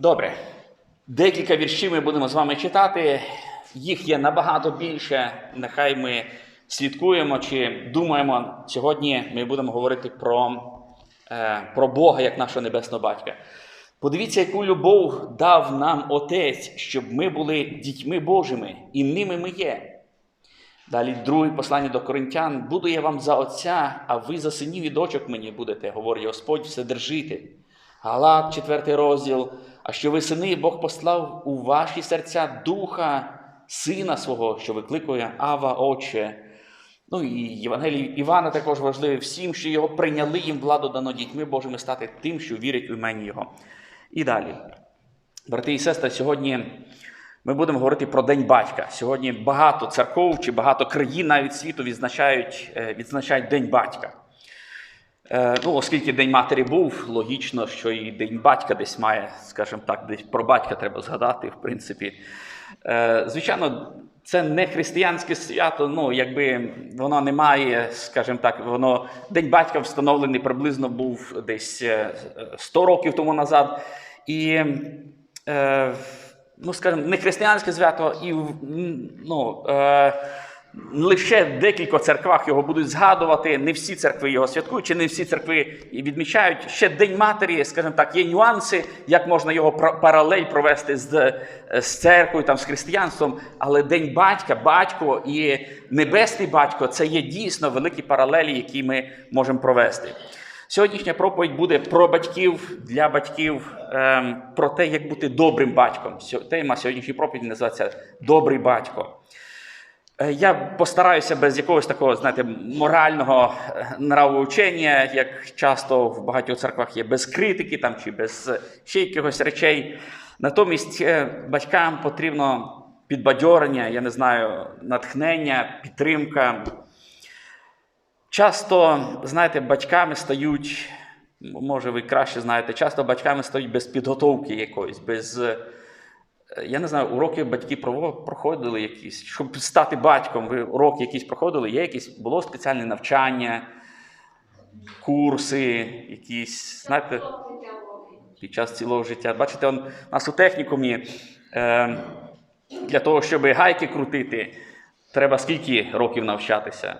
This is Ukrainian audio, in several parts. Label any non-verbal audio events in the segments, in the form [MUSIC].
Добре. Декілька віршів ми будемо з вами читати. Їх є набагато більше. Нехай ми слідкуємо чи думаємо. Сьогодні ми будемо говорити про, е, про Бога як нашого небесного батька. Подивіться, яку любов дав нам Отець, щоб ми були дітьми Божими, і ними ми є. Далі, друге послання до коринтян: буду я вам за отця, а ви за синів і дочок мені будете, говорить Господь, Вседержитель. Галат, 4 розділ. А що ви сини, Бог послав у ваші серця духа сина свого, що викликує Ава Отче. Ну і Євангелій Івана також важливе всім, що його прийняли їм владу дано дітьми Божими стати тим, що вірять у імені Його. І далі. Брати і сестри, сьогодні ми будемо говорити про День батька. Сьогодні багато церков чи багато країн навіть світу відзначають, е, відзначають День батька. Е, Ну, оскільки День матері був, логічно, що і День батька десь має, скажімо так, десь про батька треба згадати, в принципі. Е, Звичайно, це не християнське свято, ну, якби воно не має, скажімо так, воно День батька встановлений приблизно був десь е, 100 років тому назад. І, е, ну, скажімо, не християнське свято, і ну, е, лише в декількох церквах його будуть згадувати. Не всі церкви його святкують, чи не всі церкви відмічають. Ще День матері, скажімо так, є нюанси, як можна його паралель провести з, з церквою, там, з християнством. Але День батька, батько і небесний батько це є дійсно великі паралелі, які ми можемо провести. Сьогоднішня проповідь буде про батьків для батьків, ем, про те, як бути добрим батьком. Тема сьогоднішньої проповіді називається Добрий батько. Е, Я постараюся без якогось такого, знаєте, морального е, нравоучення, як часто в багатьох церквах є, без критики там, чи без е, ще якихось речей. Натомість батькам потрібно підбадьорення, я не знаю, натхнення, підтримка. Часто, знаєте, батьками стають, може, ви краще знаєте, часто батьками стають без підготовки якоїсь, без. Е, Я не знаю, уроки батьки проходили якісь. Щоб стати батьком, ви уроки якісь проходили, є якісь, було спеціальне навчання, курси, якісь, знаєте, під час цілого життя. Бачите, он, у нас у технікумі е, для того, щоб гайки крутити, треба скільки років навчатися?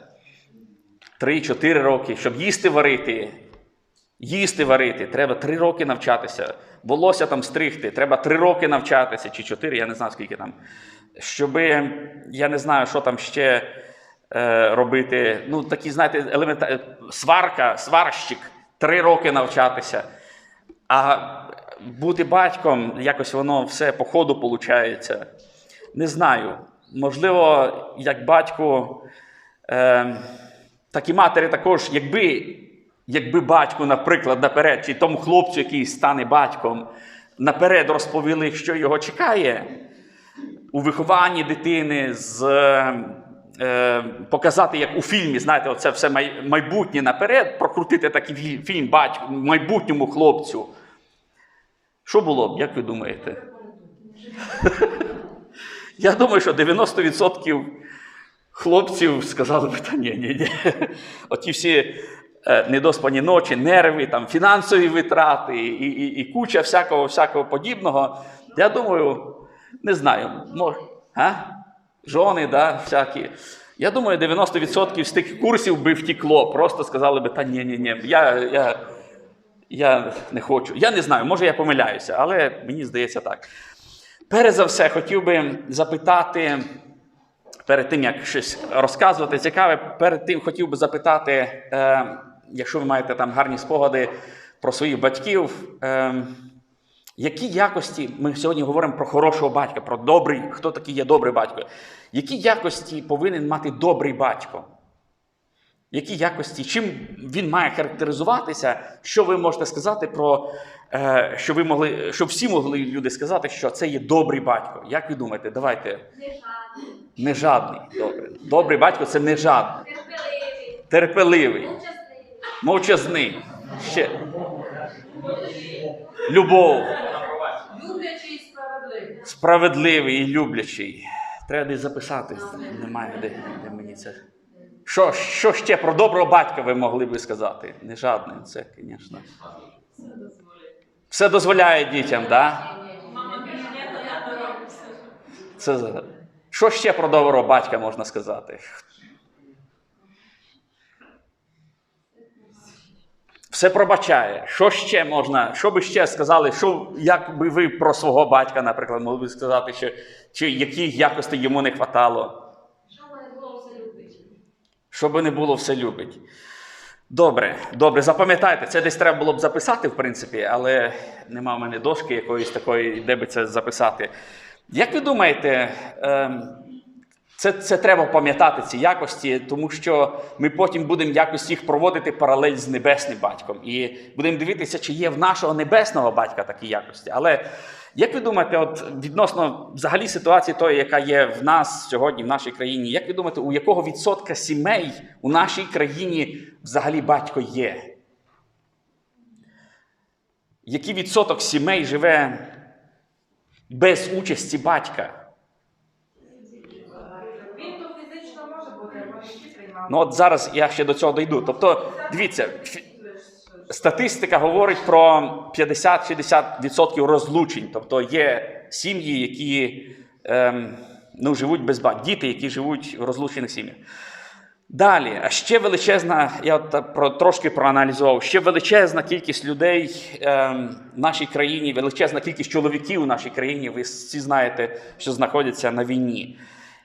3-4 роки, щоб їсти варити. Їсти варити, треба 3 роки навчатися. Волосся там стригти, треба 3 роки навчатися, чи 4, я не знаю скільки там. Щоби, я не знаю, що там ще е, робити. Ну, такі, знаєте, елемента... сварка, сварщик, 3 роки навчатися. А бути батьком, якось воно все по ходу виходить. Не знаю. Можливо, як батько, е, так і матері також, якби, якби батьку, наприклад, наперед, чи тому хлопцю, який стане батьком, наперед розповіли, що його чекає у вихованні дитини, з, е, показати, як у фільмі, знаєте, оце все майбутнє наперед, прокрутити такий фільм батьку, майбутньому хлопцю. Що було б, як ви думаєте? [LAUGHS] Я думаю, що 90% хлопців сказали б, та ні, ні, ні. Оті всі недоспані ночі, нерви, там, фінансові витрати і, і, і куча всякого, всякого подібного. Я думаю, не знаю, може, а? жони, да, всякі. Я думаю, 90% з тих курсів би втікло. Просто сказали би, та ні, ні, ні, я, я, я не хочу. Я не знаю, може я помиляюся, але мені здається так. Перш за все, хотів би запитати, перед тим, як щось розказувати цікаве, перед тим хотів би запитати, е, якщо ви маєте там гарні спогади про своїх батьків, е, які якості, ми сьогодні говоримо про хорошого батька, про добрий, хто такий є добрий батько. Які якості повинен мати добрий батько? Які якості, чим він має характеризуватися? Що ви можете сказати про, е, що ви могли, що всі могли люди сказати, що це є добрий батько? Як ви думаєте, давайте не жадний. Добре. Добрий батько це не жадний, терпеливий, мовчазний. Ще. Любов, Люблячий і справедливий. справедливий і люблячий. Треба десь записати. Немає де, де мені це. Що, що ще про доброго батька ви могли би сказати? Не жадний, це, звісно. Все дозволяє дітям, так? Да? Це що ще про доброго батька можна сказати? Все пробачає. Що ще можна? Що би ще сказали? Що, як би ви про свого батька, наприклад, могли б сказати, чи, чи яких якостей йому не хватало? Що в мене було все любить? Щоб не було все любить. Добре, добре, запам'ятайте, це десь треба було б записати, в принципі, але нема в мене дошки якоїсь такої, де би це записати. Як ви думаєте, ем, це, це треба пам'ятати, ці якості, тому що ми потім будемо якось їх проводити паралель з небесним батьком. І будемо дивитися, чи є в нашого небесного батька такі якості. Але як ви думаєте, от відносно взагалі ситуації тої, яка є в нас сьогодні, в нашій країні, як ви думаєте, у якого відсотка сімей у нашій країні взагалі батько є? Який відсоток сімей живе без участі батька? Він то фізично може бути, а може ще приймав. Ну от зараз я ще до цього дійду. Тобто, дивіться, статистика говорить про 50-60% розлучень. Тобто є сім'ї, які ем, ну, живуть без батьків, діти, які живуть в розлучених сім'ях. Далі, а ще величезна, я от про, трошки проаналізував, ще величезна кількість людей ем, в нашій країні, величезна кількість чоловіків в нашій країні, ви всі знаєте, що знаходяться на війні.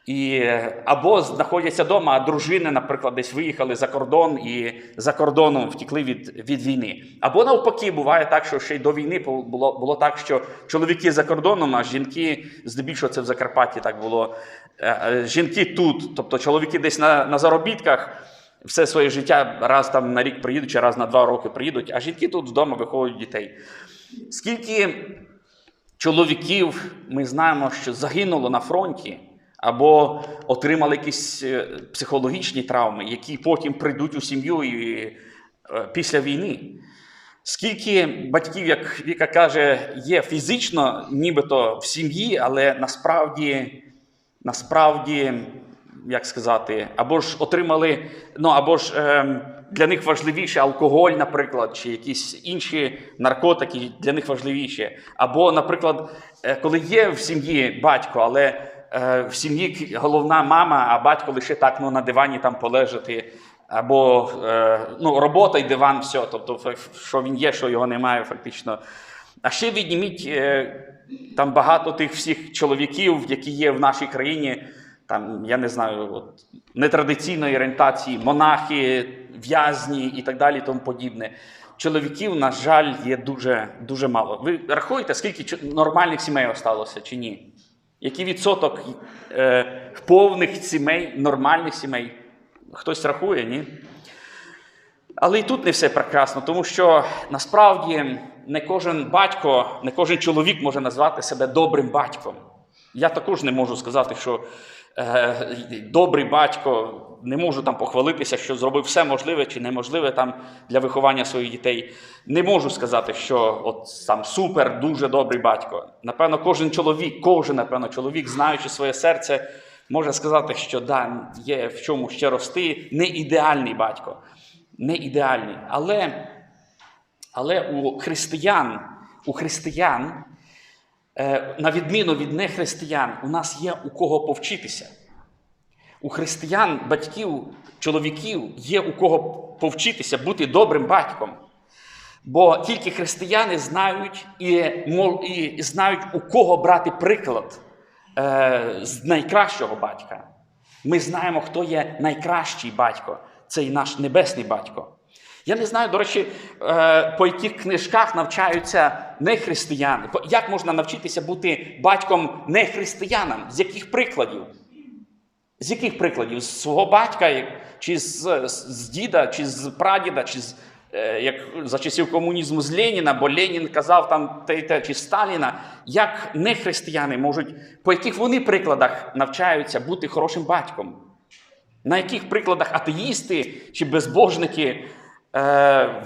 І, е, або знаходяться вдома, а дружини, наприклад, десь виїхали за кордон і за кордоном втікли від, від війни. Або навпаки, буває так, що ще й до війни було, було так, що чоловіки за кордоном, а жінки, здебільшого це в Закарпатті так було. е, е, Жінки тут, тобто чоловіки десь на, на заробітках. Все своє життя раз там на рік приїдуть, чи раз на два роки приїдуть, а жінки тут вдома виховують дітей. Скільки чоловіків ми знаємо, що загинуло на фронті, або отримали якісь е, психологічні травми, які потім прийдуть у сім'ю і е, після війни. Скільки батьків, як Віка каже, є фізично, нібито в сім'ї, але насправді, насправді, як сказати, або ж отримали, ну або ж ем, для них важливіше алкоголь, наприклад, чи якісь інші наркотики для них важливіші. Або, наприклад, е, коли є в сім'ї батько, але е, в сім'ї головна мама, а батько лише так ну, на дивані там полежати. Або е, ну, робота і диван, все. Тобто, що він є, що його немає, фактично. А ще відніміть е, там багато тих всіх чоловіків, які є в нашій країні, там, я не знаю, от, нетрадиційної орієнтації, монахи, в'язні і так далі, тому подібне. Чоловіків, на жаль, є дуже, дуже мало. Ви рахуєте, скільки нормальних сімей осталося чи ні? Який відсоток е, повних сімей, нормальних сімей? Хтось рахує, ні? Але і тут не все прекрасно, тому що насправді не кожен батько, не кожен чоловік може назвати себе добрим батьком. Я також не можу сказати, що добрий батько, не можу там похвалитися, що зробив все можливе чи неможливе там для виховання своїх дітей. Не можу сказати, що от сам супер, дуже добрий батько. Напевно, кожен чоловік, кожен, напевно, чоловік, знаючи своє серце, може сказати, що да, є в чому ще рости. Не ідеальний батько, не ідеальний. Але, але у християн, у християн Е, на відміну від нехристиян, у нас є у кого повчитися. У християн, батьків, чоловіків є у кого повчитися бути добрим батьком. Бо тільки християни знають і, і знають, у кого брати приклад е, з найкращого батька. Ми знаємо, хто є найкращий батько. Це і наш небесний батько. Я не знаю, до речі, е, по яких книжках навчаються нехристияни. Як можна навчитися бути батьком нехристиянам? З яких прикладів? З яких прикладів? З свого батька, чи з, з, діда, чи з прадіда, чи з, е, як за часів комунізму з Леніна, бо Ленін казав там те, й те, чи Сталіна. Як нехристияни можуть, по яких вони прикладах навчаються бути хорошим батьком? На яких прикладах атеїсти чи безбожники е,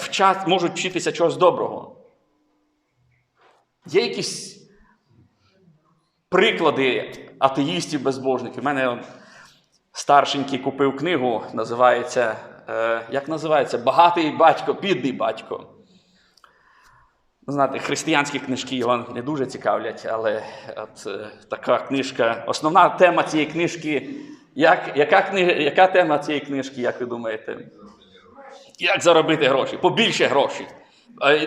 можуть вчитися чогось доброго? Є якісь приклади атеїстів, безбожників? У мене старшенький купив книгу, називається, е, як називається? Багатий батько, бідний батько. Знаєте, християнські книжки його не дуже цікавлять, але от е, така книжка. Основна тема цієї книжки. Як, яка, книга, яка тема цієї книжки, як ви думаєте? Як заробити гроші? Побільше грошей.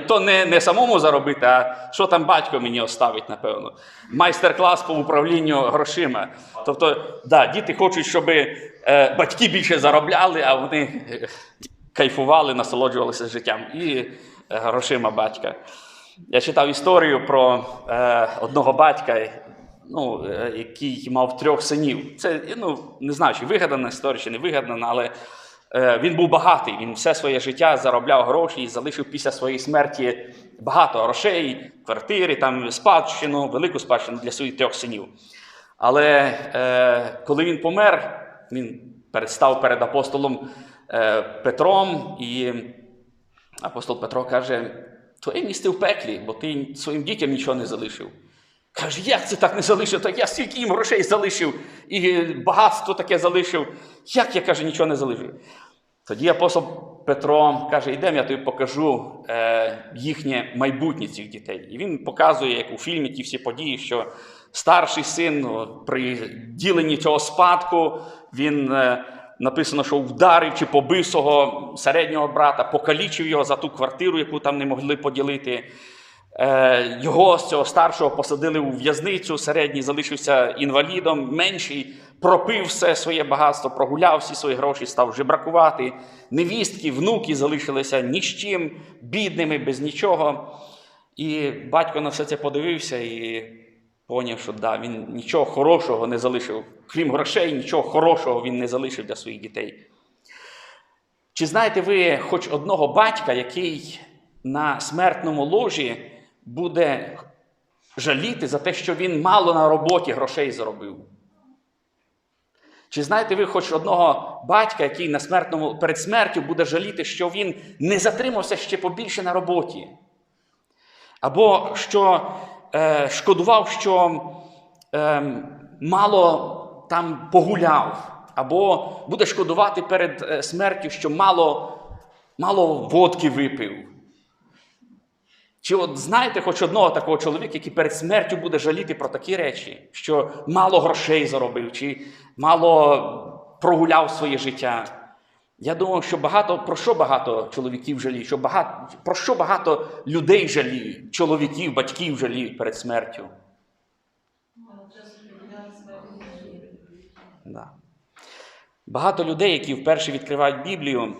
То не, не самому заробити, а що там батько мені оставить, напевно. Майстер-клас по управлінню грошима. Тобто, да, діти хочуть, щоб е, батьки більше заробляли, а вони е, кайфували, насолоджувалися життям і е, грошима батька. Я читав історію про е, одного батька, ну, е, який мав трьох синів. Це ну, не знаю, чи вигадана історія, чи не вигадана, але він був багатий. Він все своє життя заробляв гроші і залишив після своєї смерті багато грошей, квартири, там, спадщину, велику спадщину для своїх трьох синів. Але е, коли він помер, він перестав перед апостолом е, Петром, і апостол Петро каже: Твоє місце в пеклі, бо ти своїм дітям нічого не залишив. Каже, як це так не залишив? Так я стільки їм грошей залишив, і багатство таке залишив. Як я каже, нічого не залишив? Тоді апостол Петро каже: йдемо, я тобі покажу е, їхнє майбутнє цих дітей. І він показує, як у фільмі ті всі події, що старший син при діленні цього спадку він е, написано, що вдарив чи побив свого середнього брата, покалічив його за ту квартиру, яку там не могли поділити. Е, Його з цього старшого посадили у в'язницю, середній залишився інвалідом, менший пропив все своє багатство, прогуляв всі свої гроші, став жебракувати. Невістки, внуки залишилися ні з чим, бідними, без нічого. І батько на все це подивився і поняв, що да, він нічого хорошого не залишив. Крім грошей, нічого хорошого він не залишив для своїх дітей. Чи знаєте ви хоч одного батька, який на смертному ложі буде жаліти за те, що він мало на роботі грошей заробив? Чи знаєте ви хоч одного батька, який на смертному, перед смертю буде жаліти, що він не затримався ще побільше на роботі? Або що е, шкодував, що е, мало там погуляв, або буде шкодувати перед е, смертю, що мало, мало водки випив. Чи от знаєте хоч одного такого чоловіка, який перед смертю буде жаліти про такі речі, що мало грошей заробив, чи мало прогуляв своє життя? Я думаю, що багато про що багато чоловіків жаліють, що багато, про що багато людей жаліють, чоловіків, батьків жаліють перед смертю. Да. Багато людей, які вперше відкривають Біблію,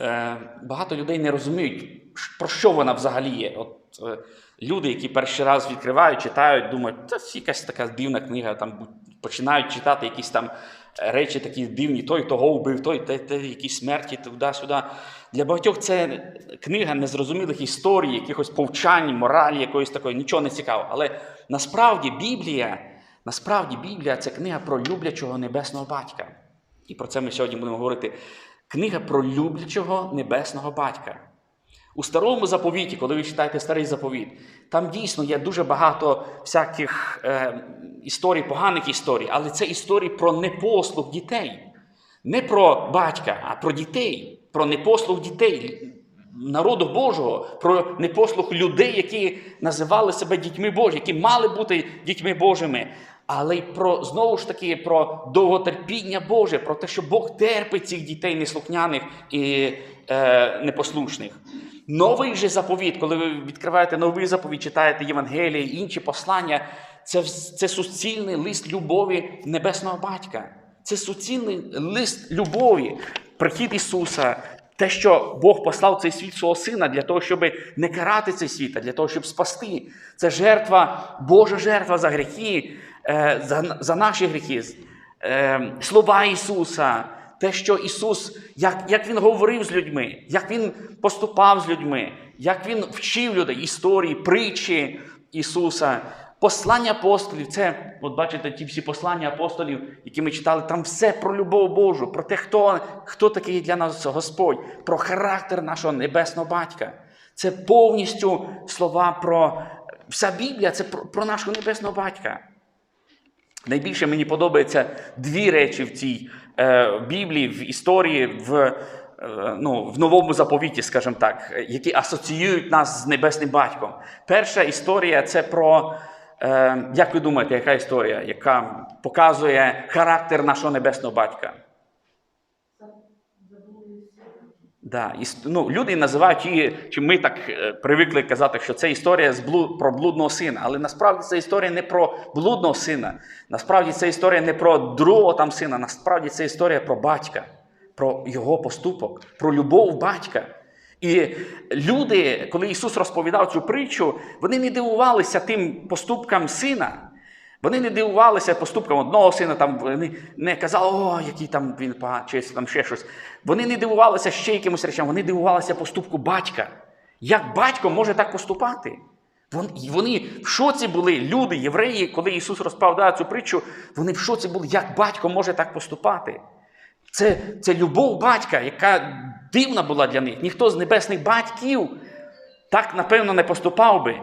е, багато людей не розуміють, про що вона взагалі є. От, е, люди, які перший раз відкривають, читають, думають, це якась така дивна книга, там починають читати якісь там е, речі такі дивні, той того вбив, той те, те, якісь смерті, туди-сюди. Для багатьох це книга незрозумілих історій, якихось повчань, моралі, якоїсь такої, нічого не цікаво. Але насправді Біблія, насправді Біблія це книга про люблячого небесного батька. І про це ми сьогодні будемо говорити. Книга про люблячого небесного батька. У старому заповіті, коли ви читаєте старий заповіт, там дійсно є дуже багато всяких е, історій, поганих історій, але це історії про непослух дітей. Не про батька, а про дітей, про непослух дітей, народу Божого, про непослух людей, які називали себе дітьми Божими, які мали бути дітьми Божими. Але й про знову ж таки про довготерпіння Боже, про те, що Бог терпить цих дітей неслухняних і е, непослушних. Новий же заповіт, коли ви відкриваєте новий заповіт, читаєте Євангелії, інші послання, це, це суцільний лист любові небесного батька. Це суцільний лист любові, прихід Ісуса, те, що Бог послав цей світ свого сина для того, щоб не карати цей світ, а для того, щоб спасти. Це жертва, Божа жертва за гріхи, е, за, наші гріхи, е, слова Ісуса, те, що Ісус, як, як Він говорив з людьми, як Він поступав з людьми, як Він вчив людей історії, притчі Ісуса. Послання апостолів, це, от бачите, ті всі послання апостолів, які ми читали, там все про любов Божу, про те, хто, хто такий для нас Господь, про характер нашого небесного батька. Це повністю слова про вся Біблія це про, про нашого небесного батька. Найбільше мені подобаються дві речі в цій е, Біблії, в історії, в е, ну, в новому заповіті, скажімо так, які асоціюють нас з небесним батьком. Перша історія це про, е, як ви думаєте, яка історія, яка показує характер нашого небесного батька? Да, ну, люди називають її, чи ми так е, привикли казати, що це історія з блу, про блудного сина. Але насправді це історія не про блудного сина. Насправді це історія не про другого там сина. Насправді це історія про батька, про його поступок, про любов батька. І люди, коли Ісус розповідав цю притчу, вони не дивувалися тим поступкам сина. Вони не дивувалися поступкам одного сина, там вони не казали, о, який там він чи там ще щось. Вони не дивувалися ще якимось речам, вони дивувалися поступку батька. Як батько може так поступати? І Вони в шоці були, люди, євреї, коли Ісус розповідав цю притчу, вони в шоці були, як батько може так поступати. Це, це любов батька, яка дивна була для них. Ніхто з небесних батьків так, напевно, не поступав би.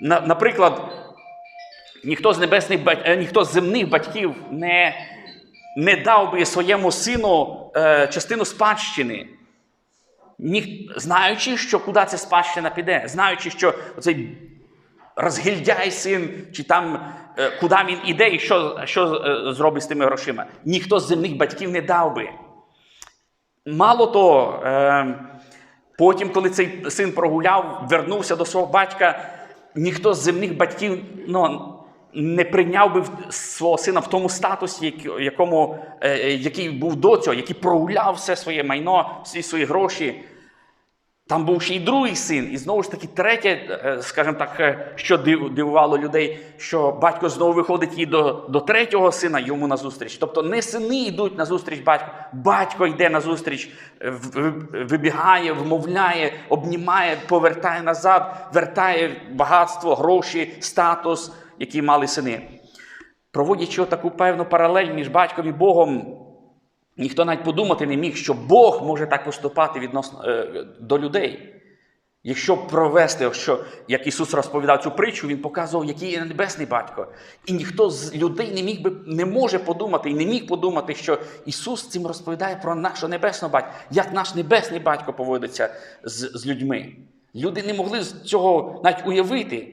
Наприклад, ніхто з небесних е, ніхто з земних батьків не, не дав би своєму сину е, частину спадщини. Ні, знаючи, що куди ця спадщина піде, знаючи, що цей розгильдяй син, чи там е, куди він іде і що, що е, зробить з тими грошима. Ніхто з земних батьків не дав би. Мало того, е, потім, коли цей син прогуляв, вернувся до свого батька, ніхто з земних батьків ну, не прийняв би свого сина в тому статусі, якому, е, е, який був до цього, який прогуляв все своє майно, всі свої гроші. Там був ще й другий син, і знову ж таки, третє, е, скажімо так, що дивувало людей, що батько знову виходить і до, до третього сина йому на зустріч. Тобто не сини йдуть на зустріч батьку, батько йде на зустріч, в- в- вибігає, вмовляє, обнімає, повертає назад, вертає багатство, гроші, статус, які мали сини. Проводячи таку певну паралель між батьком і Богом, Ніхто навіть подумати не міг, що Бог може так поступати відносно е, до людей. Якщо провести, що як Ісус розповідав цю притчу, Він показував, який є небесний батько. І ніхто з людей не міг би не може подумати і не міг подумати, що Ісус цим розповідає про нашого небесного батька, як наш небесний батько поводиться з, з людьми. Люди не могли з цього навіть уявити.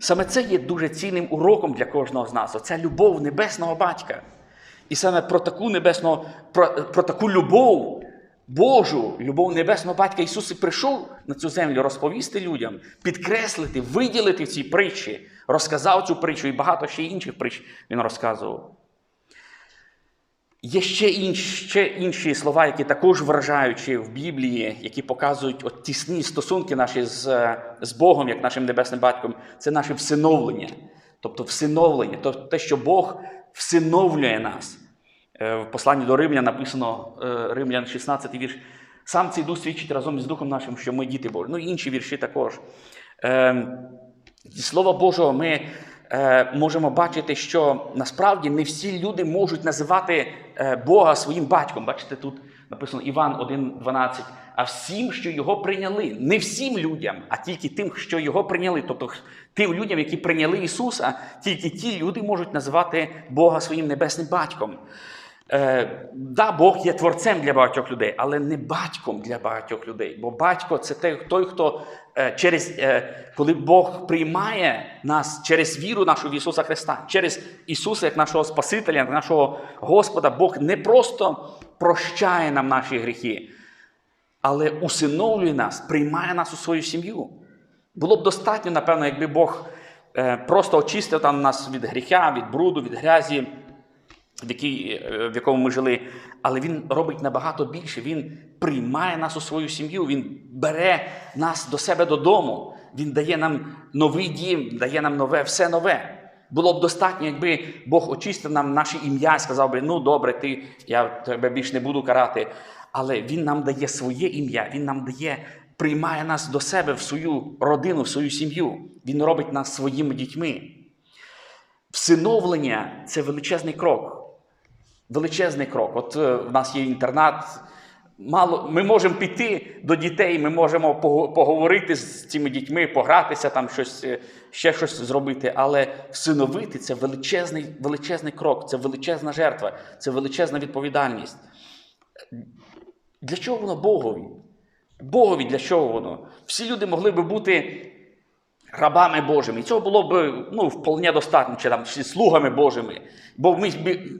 Саме це є дуже цінним уроком для кожного з нас. Оця любов небесного батька. І саме про таку небесну, про, про таку любов Божу, любов небесного батька Ісус і прийшов на цю землю розповісти людям, підкреслити, виділити в цій притчі, розказав цю притчу і багато ще інших притч він розказував. Є ще інші, ще інші слова, які також вражаючі в Біблії, які показують от тісні стосунки наші з, з Богом, як нашим небесним батьком, це наше всиновлення. Тобто всиновлення, тобто те, що Бог всиновлює нас. Е, В посланні до Римлян написано е, Римлян 16 вірш. Сам цей дух свідчить разом із Духом нашим, що ми діти Божі. Ну і інші вірші також. Е, Зі Слова Божого ми можемо бачити, що насправді не всі люди можуть називати е, Бога своїм батьком. Бачите, тут написано Іван 1,12. А всім, що його прийняли, не всім людям, а тільки тим, що його прийняли. Тобто тим людям, які прийняли Ісуса, тільки ті люди можуть називати Бога своїм небесним батьком. Е, да, Бог є творцем для багатьох людей, але не батьком для багатьох людей. Бо батько це той, хто е, через, е, коли Бог приймає нас через віру нашу в Ісуса Христа, через Ісуса як нашого Спасителя, нашого Господа, Бог не просто прощає нам наші гріхи, але усиновлює нас, приймає нас у свою сім'ю. Було б достатньо, напевно, якби Бог е, просто очистив там нас від гріха, від бруду, від грязі, е, в якому ми жили. Але він робить набагато більше. Він приймає нас у свою сім'ю, він бере нас до себе додому, він дає нам новий дім, дає нам нове, все нове. Було б достатньо, якби Бог очистив нам наше ім'я і сказав би, ну добре, ти, я тебе більше не буду карати. Але Він нам дає своє ім'я, Він нам дає, приймає нас до себе в свою родину, в свою сім'ю. Він робить нас своїми дітьми. Всиновлення це величезний крок. Величезний крок. От е, в нас є інтернат. Мало, ми можемо піти до дітей, ми можемо поговорити з цими дітьми, погратися, там щось, е, ще щось зробити. Але всиновити це величезний, величезний крок, це величезна жертва, це величезна відповідальність. Для чого воно Богові? Богові для чого воно? Всі люди могли би бути рабами Божими. І цього було б ну, вполне достатньо, чи, там, чи слугами Божими. Бо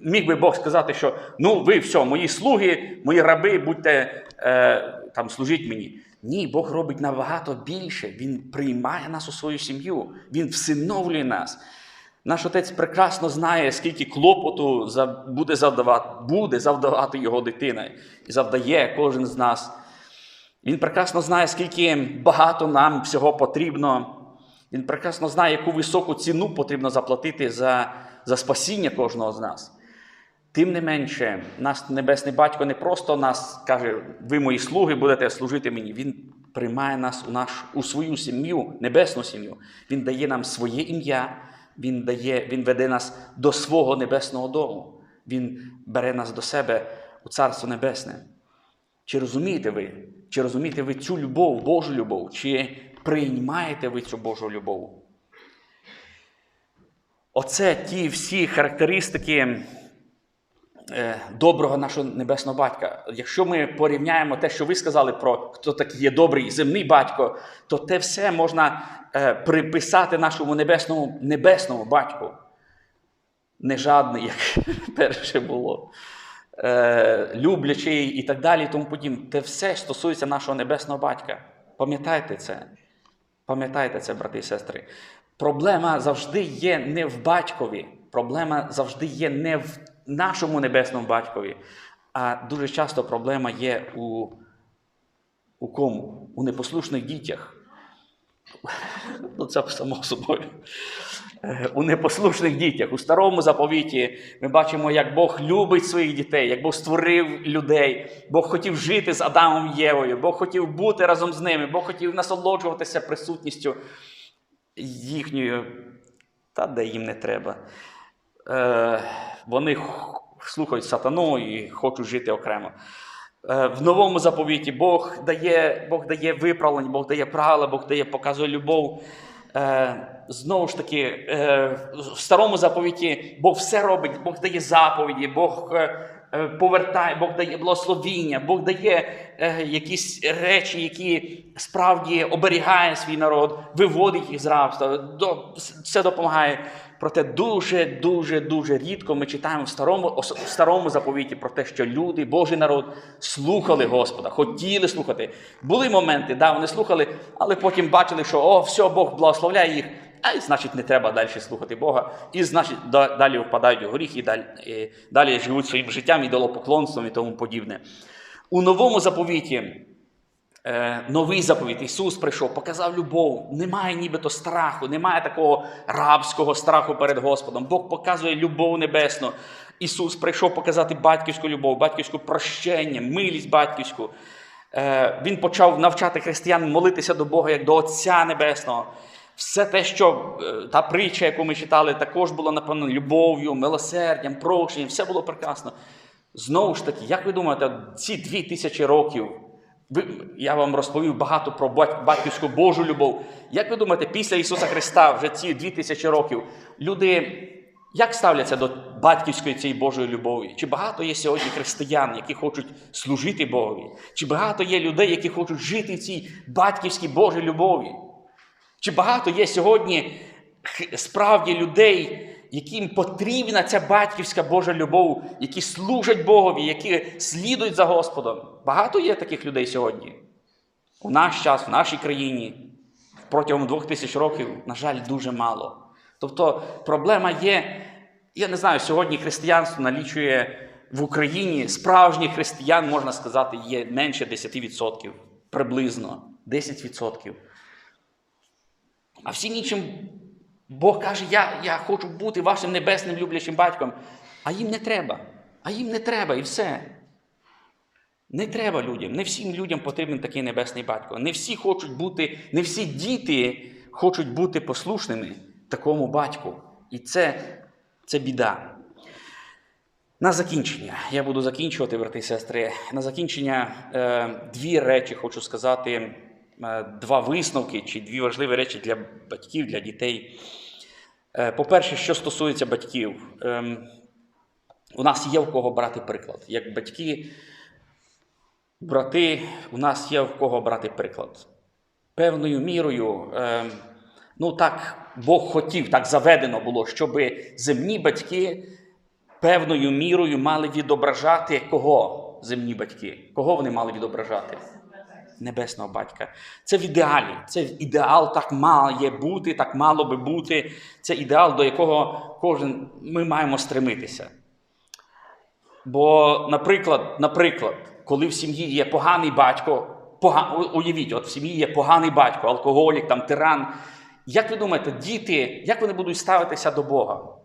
міг би, Бог сказати, що ну ви все, мої слуги, мої раби, будьте е, там, служіть мені. Ні, Бог робить набагато більше. Він приймає нас у свою сім'ю, Він всиновлює нас. Наш отець прекрасно знає, скільки клопоту буде завдавати, буде завдавати його дитина, і завдає кожен з нас. Він прекрасно знає, скільки багато нам всього потрібно. Він прекрасно знає, яку високу ціну потрібно заплатити за, за спасіння кожного з нас. Тим не менше, наш Небесний Батько не просто нас каже, ви мої слуги, будете служити мені. Він приймає нас у, наш, у свою сім'ю, небесну сім'ю. Він дає нам своє ім'я, він, дає, він веде нас до свого небесного дому. Він бере нас до себе у Царство Небесне. Чи розумієте ви? Чи розумієте ви цю любов, Божу любов? Чи приймаєте ви цю Божу любов? Оце ті всі характеристики е, доброго нашого небесного батька. Якщо ми порівняємо те, що ви сказали про хто такий є добрий земний батько, то те все можна е, приписати нашому небесному, небесному батьку. Не жадний, як [LAUGHS] перше було, е, люблячий і так далі, тому подібне. Те все стосується нашого небесного батька. Пам'ятайте це. Пам'ятайте це, брати і сестри. Проблема завжди є не в батькові, проблема завжди є не в нашому небесному батькові, а дуже часто проблема є у, у кому? У непослушних дітях. Ну, це само собою. Е, У непослушних дітях. У старому заповіті ми бачимо, як Бог любить своїх дітей, як Бог створив людей, Бог хотів жити з Адамом і Євою, Бог хотів бути разом з ними, Бог хотів насолоджуватися присутністю їхньою, та де їм не треба. Е, вони слухають сатану і хочуть жити окремо. Е, В новому заповіті Бог дає, Бог дає виправлення, Бог дає правила, Бог дає, показує любов. Е, Знову ж таки, е, в старому заповіті Бог все робить, Бог дає заповіді, Бог е, повертає, Бог дає благословіння, Бог дає е, якісь речі, які справді оберігає свій народ, виводить їх з рабства, все допомагає. Проте дуже, дуже, дуже рідко ми читаємо в старому, в старому заповіті про те, що люди, Божий народ, слухали Господа, хотіли слухати. Були моменти, да, вони слухали, але потім бачили, що о, все, Бог благословляє їх, а значить не треба далі слухати Бога. І значить да- далі впадають у гріх і далі, і далі живуть своїм життям, ідолопоклонством і тому подібне. У новому заповіті е, новий заповіт. Ісус прийшов, показав любов. Немає нібито страху, немає такого рабського страху перед Господом. Бог показує любов небесну. Ісус прийшов показати батьківську любов, батьківську прощення, милість батьківську. Е, Він почав навчати християн молитися до Бога як до Отця Небесного. Все те, що е, та притча, яку ми читали, також було напевно любов'ю, милосердям, прощенням, все було прекрасно. Знову ж таки, як ви думаєте, ці дві тисячі років, я вам розповів багато про батьківську Божу любов. Як ви думаєте, після Ісуса Христа, вже ці дві тисячі років, люди як ставляться до батьківської цієї Божої любові? Чи багато є сьогодні християн, які хочуть служити Богові? Чи багато є людей, які хочуть жити в цій батьківській Божій любові? Чи багато є сьогодні справді людей, яким потрібна ця батьківська Божа любов, які служать Богові, які слідують за Господом? Багато є таких людей сьогодні. У наш час, в нашій країні, протягом двох тисяч років, на жаль, дуже мало. Тобто проблема є, я не знаю, сьогодні християнство налічує в Україні справжніх християн, можна сказати, є менше 10%, приблизно 10%. А всі нічим Бог каже, я, я хочу бути вашим небесним люблячим батьком. А їм не треба. А їм не треба і все. Не треба людям. Не всім людям потрібен такий небесний батько. Не всі хочуть бути, не всі діти хочуть бути послушними такому батьку. І це, це біда. На закінчення, я буду закінчувати, брати і сестри. На закінчення е, дві речі хочу сказати, два висновки чи дві важливі речі для батьків, для дітей. Е, по-перше, що стосується батьків, ем, у нас є в кого брати приклад. Як батьки, брати, у нас є в кого брати приклад. Певною мірою, е, ну так Бог хотів, так заведено було, щоб земні батьки певною мірою мали відображати кого? Земні батьки. Кого вони мали відображати? Небесного батька. Це в ідеалі. Це ідеал так має бути, так мало би бути. Це ідеал, до якого кожен ми маємо стремитися. Бо, наприклад, наприклад, коли в сім'ї є поганий батько, пога... уявіть, от в сім'ї є поганий батько, алкоголік, там, тиран. Як ви думаєте, діти, як вони будуть ставитися до Бога?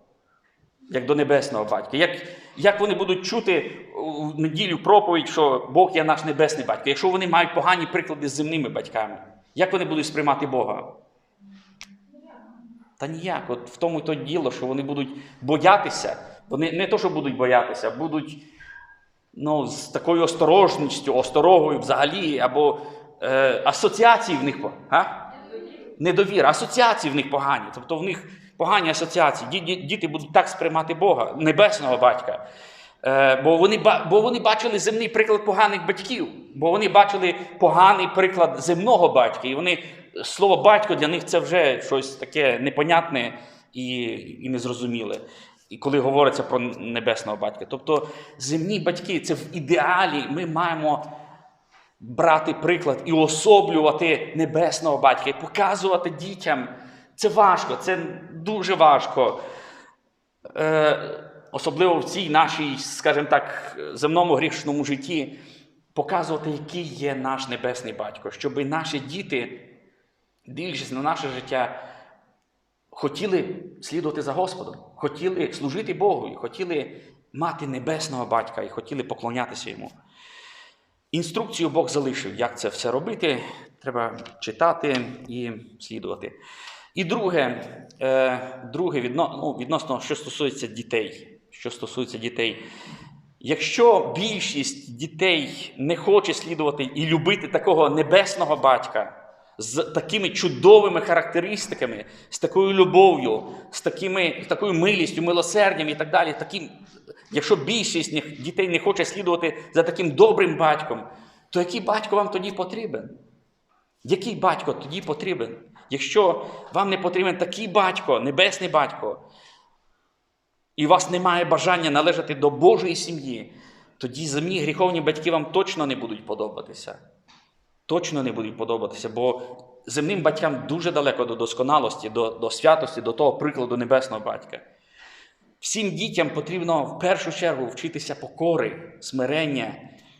Як до небесного батька? Як, як вони будуть чути в неділю проповідь, що Бог є наш небесний батько? Якщо вони мають погані приклади з земними батьками, як вони будуть сприймати Бога? Та ніяк. От в тому то діло, що вони будуть боятися. Вони не то, що будуть боятися, будуть ну, з такою осторожністю, осторогою взагалі, або е, асоціації в них. А? Недовіра, асоціації в них погані. Тобто в них погані асоціації. Ді- ді- Діти будуть так сприймати Бога, небесного батька. Е, бо, вони, бо вони бачили земний приклад поганих батьків, бо вони бачили поганий приклад земного батька. І вони, слово батько для них це вже щось таке непонятне і, і незрозуміле. І коли говориться про небесного батька. Тобто земні батьки це в ідеалі ми маємо брати приклад і особлювати небесного батька, і показувати дітям. Це важко, це дуже важко. Е, особливо в цій нашій, скажімо так, земному грішному житті, показувати, який є наш небесний батько, щоб наші діти, дивлячись на наше життя, хотіли слідувати за Господом, хотіли служити Богу, і хотіли мати небесного батька і хотіли поклонятися йому. Інструкцію Бог залишив, як це все робити. Треба читати і слідувати. І друге, е, друге відно, ну, відносно, що стосується дітей. Що стосується дітей. Якщо більшість дітей не хоче слідувати і любити такого небесного батька з такими чудовими характеристиками, з такою любов'ю, з, такими, такою милістю, милосердям і так далі, таким, якщо більшість дітей не хоче слідувати за таким добрим батьком, то який батько вам тоді потрібен? Який батько тоді потрібен? Якщо вам не потрібен такий батько, небесний батько, і у вас немає бажання належати до Божої сім'ї, тоді земні гріховні батьки вам точно не будуть подобатися. Точно не будуть подобатися, бо земним батькам дуже далеко до досконалості, до, до святості, до того прикладу небесного батька. Всім дітям потрібно в першу чергу вчитися покори, смирення.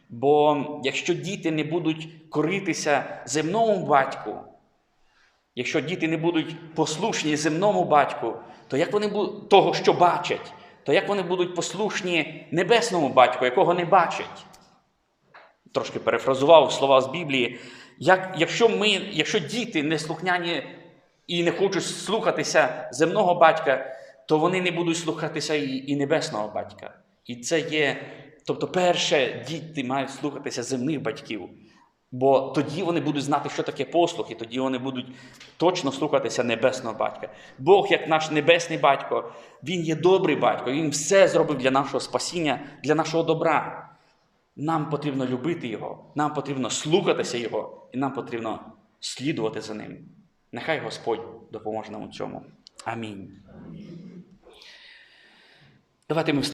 Бо якщо діти не будуть коритися земному батьку, якщо діти не будуть послушні земному батьку, то як вони будуть того, що бачать, то як вони будуть послушні небесному батьку, якого не бачать? Трошки перефразував слова з Біблії. Як, якщо, ми, якщо діти не слухняні і не хочуть слухатися земного батька, то вони не будуть слухатися і, і небесного батька. І це є, тобто, перше, діти мають слухатися земних батьків. Бо тоді вони будуть знати, що таке послух, і тоді вони будуть точно слухатися небесного батька. Бог, як наш небесний батько, Він є добрий батько, Він все зробив для нашого спасіння, для нашого добра. Нам потрібно любити Його, нам потрібно слухатися Його, і нам потрібно слідувати за ним. Нехай Господь допоможе нам у цьому. Амінь. Давайте ми